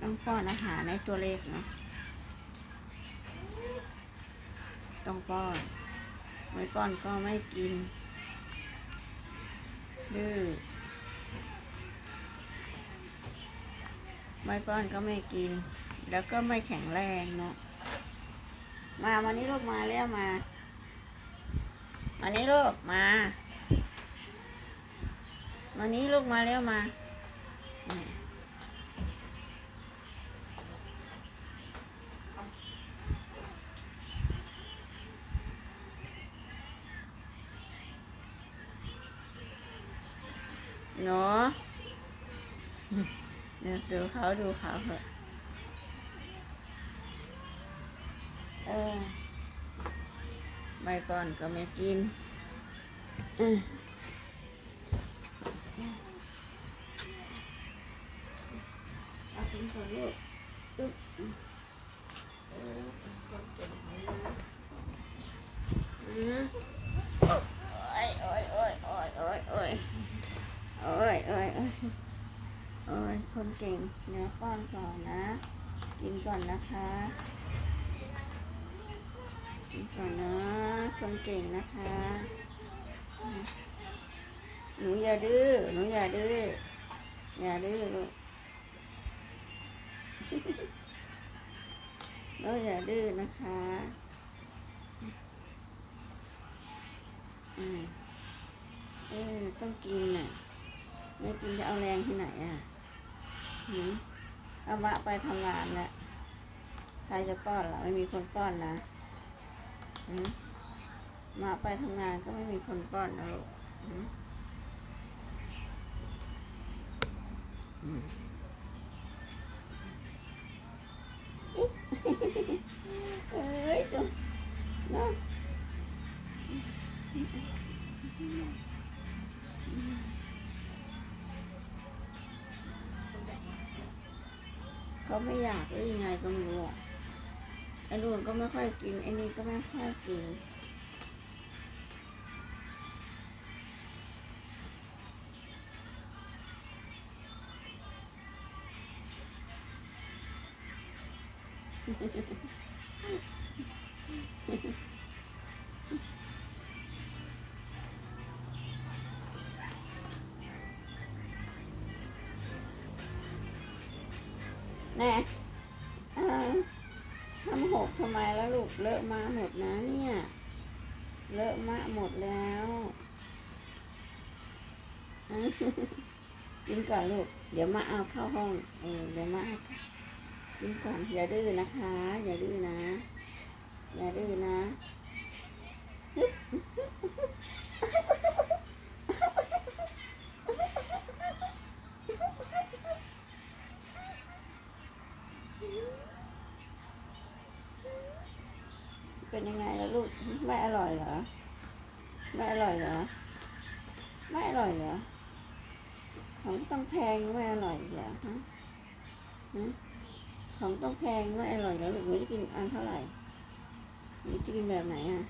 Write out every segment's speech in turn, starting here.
ต้องป้อนอาหารในตัวเล็กเนาะต้องป้อน ไม่ป้อนก็ไม่กิน ดื้อ ไม่ป้อนก็ไม่กิน แล้วก็ไม่แข็งแรงเนาะ มาวันนี้ลูกมาแล้วมาวันนี้ลูกมาวันนี้ลูกมาแล้วมา นี่หนูเดี๋ยวดูเขาดูเขาเถอะเออไม่ป้อนก็ไม่กินอืมเอากินก่อนลูก โอ้ยคนเก่งเนื้อป้อนก่อนนะ กินก่อนนะคะ กินก่อนนะคนเก่งนะคะ หนูอย่าดื้อหนูอย่าดื้ออย่าดื้อลูกหนูอย่าดื้อนะคะอืมเออต้องกินน่ะ ไม่กินจะเอาแรงที่ไหนอะ หืมเอามะไปทำงานแล้วใครจะป้อนล่ะ ไม่มีคนป้อนนะหืมาไปทำงานก็ไม่มีคนป้อนนะลูกหืมเอ้ยจ้ะนะ เขาไม่อยากหรือยังไงก็ไม่รู้อะไอ้นู่นก็ไม่ค่อยกินไอ้นี่ก็ไม่ค่อยกิน ทำไมแล้วลูกเลอะมาหมดนะเนี่ย เลอะมะหมดแล้วกินก่อนลูก เดี๋ยวมาเอาเข้าห้อง เออเดี๋ยวมากินก่อนอย่าดื้อนะคะ อย่าดื้อนะ อย่าดื้อนะฮึบเป็นยังไงล่ะลูก ไม่อร่อยเหรอ ไม่อร่อยเหรอ ไม่อร่อยเหรอ ของต้องแพงไม่อร่อยเหรอฮะฮะของต้องแพงไม่อร่อยแล้วหนูจะกินอันเท่าไหร่หนูจะกินแบบไหนอะ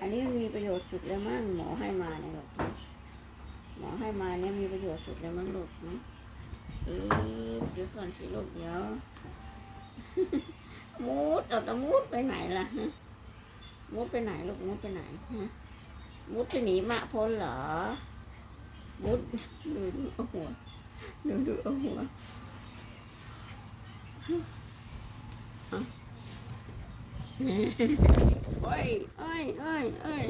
อันนี้มีประโยชน์สุดแล้วมั้งหมอให้มาเนี่ยลูกหมอให้มาเนี่ยมีประโยชน์สุดแล้วมั้งลูกนะเออเดี๋ยวก่อนสิลูกเดี๋ยวมูดเอาแต่มูดไปไหนล่ะฮะมูดไปไหนลูกมูดไปไหนฮะ มุดจะหนีมะพ้นเหรอ มุดดูดูเอาหัวดูดูเอาหัวโอาโอ้ยโอ้ยโอ้ยโอ้ย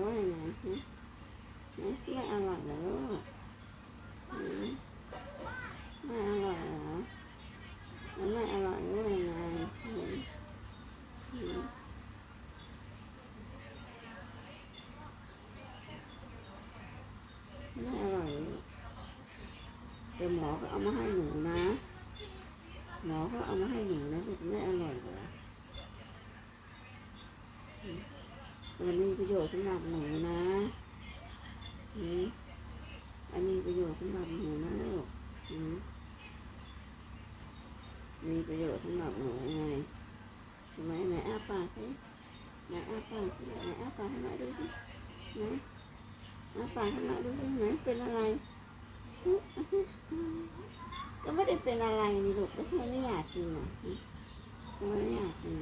รือว่ายังไไม่อร่อยหรือไม่อร่อยหรอไม่อร่อยหรือยังไงไม่อร่อยเดี๋ยวหมอก็เอามาให้หนูนะ หมอก็เอามาให้หนูนะไม่อร่อยเลย มันมีประโยชน์สำหรับหนูนะอืมอันนี้ประโยชน์สำหรับหนูนะลูกอืมมีประโยชน์สำหรับหนูไงใช่ไหมไหนอ้าปากสิไหนอ้าปากสิไหนอ้าปากให้หน่อยดูสิไหนอ้าปากให้หน่อยดูสิไหนเป็นอะไรก็ไม่ได้เป็นอะไรนี่ลูกก็แค่ไม่อยากกินอะก็ไม่อยากกิน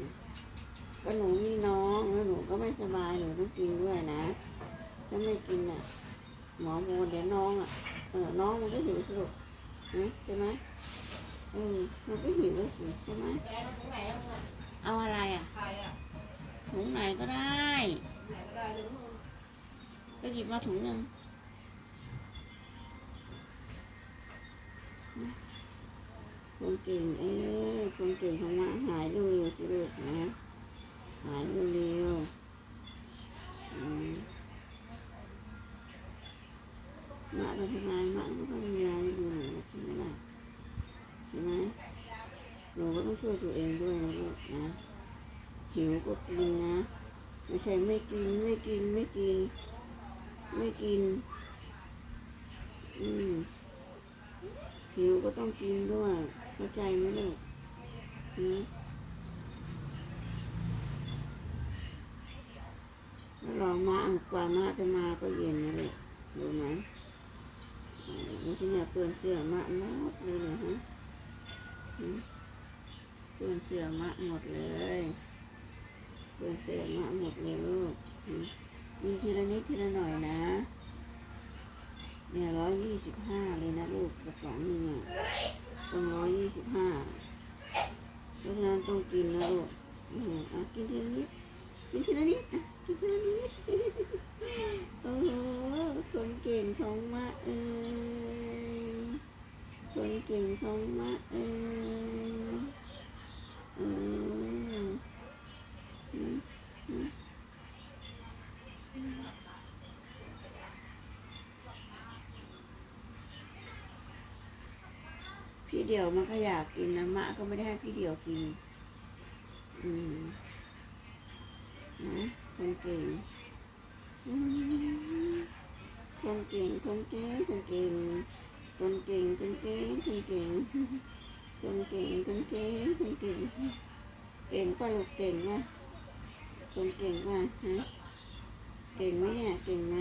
ก็หนูมีน้อง ไม่สบายหนูต้องกินด้วยนะ ถ้าไม่กินอะ หมอบอกว่าเดี๋ยวน้องอะ เออ น้องมันก็หิวสิลูกนะใช่ไหมเออมันก็หิวสิใช่ไหมแกเอาถุงไหนเอาถุงไหนเอาอะไรอะใครอะถุงไหนก็ได้ไหนก็ได้ถุงมือก็หยิบมาถุงหนึ่งคนเก่งเอ้ยคนเก่งของมาหายเร็วๆสิลูกนะ หายเร็วๆอื มมาเป็นทำไมมาก็ต้องมีอะไรดูหนูใช่ไหมล่ะใช่ไหมหนูก็ต้องช่วยตัวเองด้วยนะลูกนะหิวก็กินนะไม่ใช่ไม่กินไม่กินไม่กิน ไม่กินอืมหิวก็ต้องกินด้วยเข้าใจไหมลูกอืมแล้ว รอมากว่ามาจะมาก็เย็นนะลูกรู้ไหมอ่าไม่ช่เนี่ยเปื้อนเสื้อมะหมดเลยเหรอฮะเปื้อนเสื้อมะหมดเลยเปื้อนเสื้อมะหมดเลยลูกกินทีละนิดทีละหน่อยนะเนี่ยร้อยยี่สิบห้าเลยนะลูกกระป๋องหนึงอะต้องร้อยยี่สิบห้าเพราะฉะนั้นต้องกินนะลูกอืมอะกินทีละนิดกินทีละนิดนะ พี่เดียวมันก็อยากกินนะมะก็ไม่ได้ให้พี่เดียวกิน อืมนะคนเก่งคนเก่งคนเก่งคนเก่งคนเก่งคนเก่งคนเก่งคนเก่งคนเก่งคนเก่งเก่งกว่าลูกเก่งไหมคนเก่งว่าฮะเก่งไหมเนี่ยเก่งไหม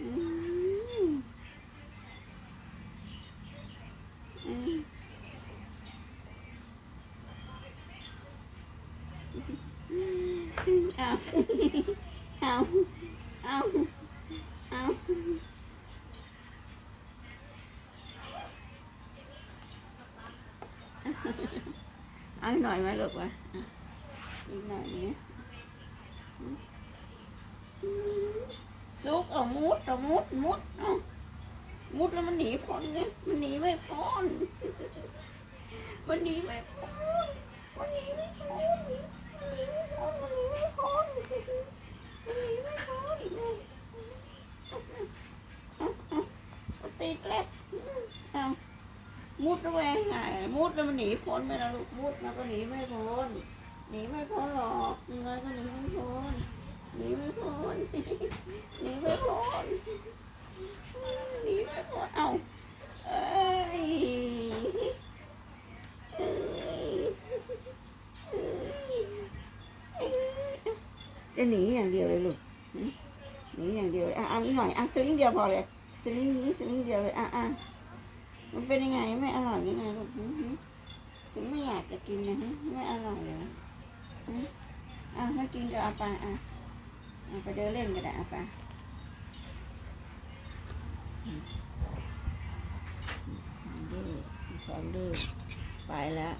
อืม เอาเอาเอาเอาเอาอีกหน่อยไหมลูกวะอะอีกหน่อยนี้ซุกเอามุดเอามุดมุดเอามุดแล้วมันหนีพ้นไงมันหนีไม่พ้นมันหนีไม่พ้นมันหนีไม่พ้น หนีไม่พ้นหนีไม่พ้นหนีไม่พ้นติดเล็บเอามุดแล้วแวงไงมุดแล้วมันหนีพ้นไหมล่ะลูกมุดมันก็หนีไม่พ้นหนีไม่พ้นหรอกยังไงก็หนีไม่พ้นหนีไม่พ้นหนีไม่พ้น หนีไม่พ้นเอ้าเอ้ยเอ้ยเอ้ยเอ้ยจะหนีอย่างเดียวเลยลูกหึหนีอย่างเดียวเลยอะเอันนี้ หน่อยอะสลิงเดียวพอเลยสลิงนี้สลิงเดียวเลยอะอะมันเป็นยังไงไม่อร่อยยังไงลูกถึงไม่อยากจะกินนะฮะไม่อร่อยเหรอหึอะไม่กินก็เอาไปอะเอาไปเดินเล่นก็ได้เอาไปดื้อความดื้อไปแล้ว